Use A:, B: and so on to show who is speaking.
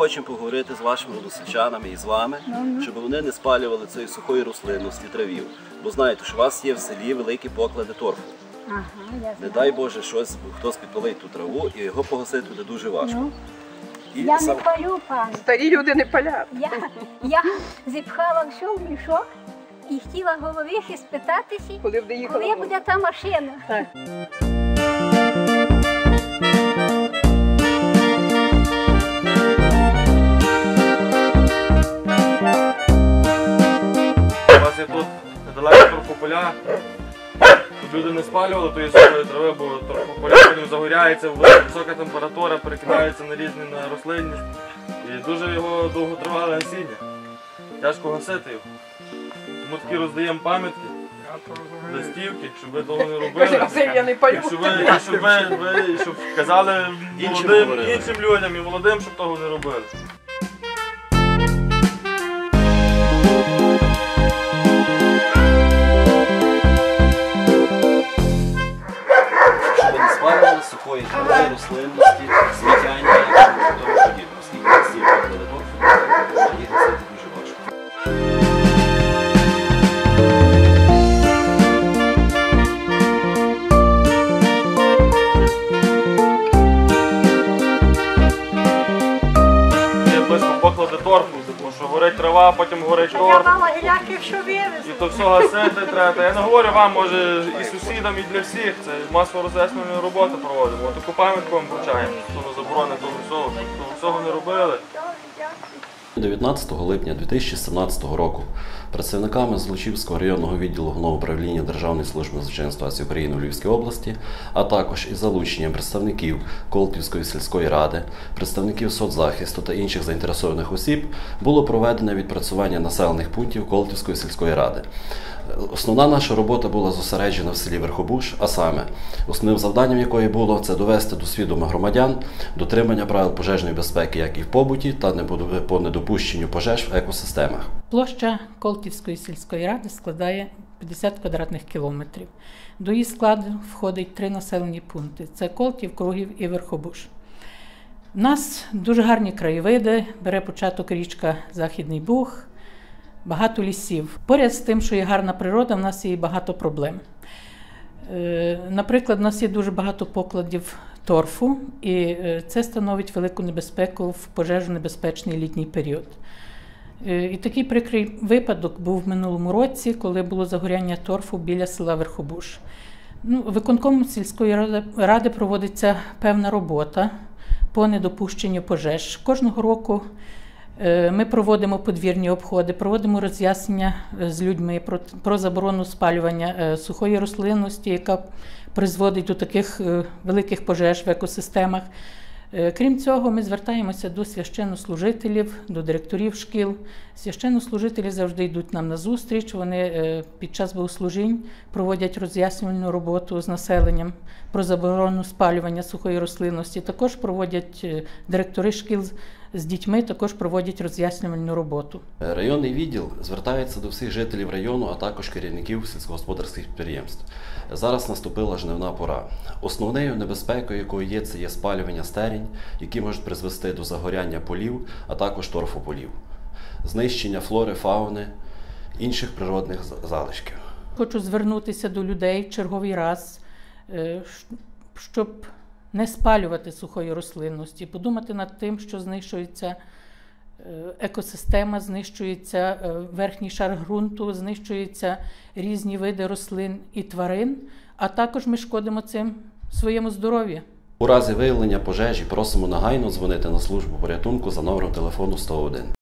A: хочемо поговорити з вашими односельчанами і з вами, щоб вони не спалювали цієї сухої рослинності травів. Бо знаєте, що у вас є в селі великі поклади торфу.
B: Ага, я
A: Не дай Боже, щось хтось підпалить ту траву, і його погасити буде дуже важко.
B: Ну,
A: І
B: я не палю, пан.
C: Старі люди не палять.
B: Я, я зіпхала все в мішок і хотіла головихи спитатися,
C: Коли
B: коли буде та машина.
D: Щоб люди не спалювали тої сухої трави, бо потім загоряється, висока температура, перекидається на різні на рослинність. І дуже його довготривале гасіння. Тяжко гасити його. Тому такі роздаємо пам'ятки, листівки, щоб ви того не робили.
C: Я не палю.
D: І щоб ви, і щоб ви, ви щоб казали молодим, іншим людям і молодим, щоб того не робили.
A: Сухої трави, рослинності, сміттяння і тому подібне. Оскільки у вас є поклади їх гасити дуже важко.
D: Близько поклади торфу, тому що горить трава, потім горить
B: Я мала гіляків, що вивезли.
D: І то все гасити треба. Я не говорю вам, може і сусідам, і для всіх. Це масово роз'яснювальні роботи проводимо. От таку пам'ятку вам вручаємо. Що заборони того всього, щоб того всього не робили.
A: 19 липня 2017 року працівниками Злочівського районного відділу головного управління Державної служби надзвичайної ситуації України у Львівській області, а також із залученням представників Колпівської сільської ради, представників соцзахисту та інших заінтересованих осіб було проведено відпрацювання населених пунктів Колпівської сільської ради. Основна наша робота була зосереджена в селі Верхобуш, а саме основним завданням якої було це довести до свідома громадян дотримання правил пожежної безпеки як і в побуті, та не по недопущенню пожеж в екосистемах.
E: Площа Колтівської сільської ради складає 50 квадратних кілометрів. До її складу входить три населені пункти: це Колтів, Кругів і Верхобуш. У нас дуже гарні краєвиди, бере початок річка Західний Буг, багато лісів. Поряд з тим, що є гарна природа, в нас є багато проблем. Е, Наприклад, у нас є дуже багато покладів торфу, і е, це становить велику небезпеку в пожежонебезпечний літній період. Е, І такий прикрий випадок був в минулому році, коли було загоряння торфу біля села Верхобуш. Ну, виконкомом сільської ради, проводиться певна робота по недопущенню пожеж. Кожного року е, ми проводимо подвірні обходи, проводимо роз'яснення з людьми про, про заборону спалювання сухої рослинності, яка призводить до таких е, великих пожеж в екосистемах. Е, Крім цього, ми звертаємося до священнослужителів, до директорів шкіл. Священнослужителі завжди йдуть нам на зустріч. Вони е, під час богослужінь проводять роз'яснювальну роботу з населенням про заборону спалювання сухої рослинності. Також проводять директори шкіл з- дітьми, також проводять роз'яснювальну роботу.
A: Районний відділ звертається до всіх жителів району, а також керівників сільськогосподарських підприємств. Зараз наступила жнивна пора. Основною небезпекою, якою є, це є спалювання стерень, які можуть призвести до загоряння полів, а також торфополів, знищення флори, фауни, інших природних залишків.
E: Хочу звернутися до людей в черговий раз, е, щоб не спалювати сухої рослинності, подумати над тим, що знищується е, екосистема, знищується е, верхній шар ґрунту, знищуються різні види рослин і тварин, а також ми шкодимо цим своєму здоров'ю.
A: У разі виявлення пожежі просимо негайно дзвонити на службу порятунку за номером телефону 101.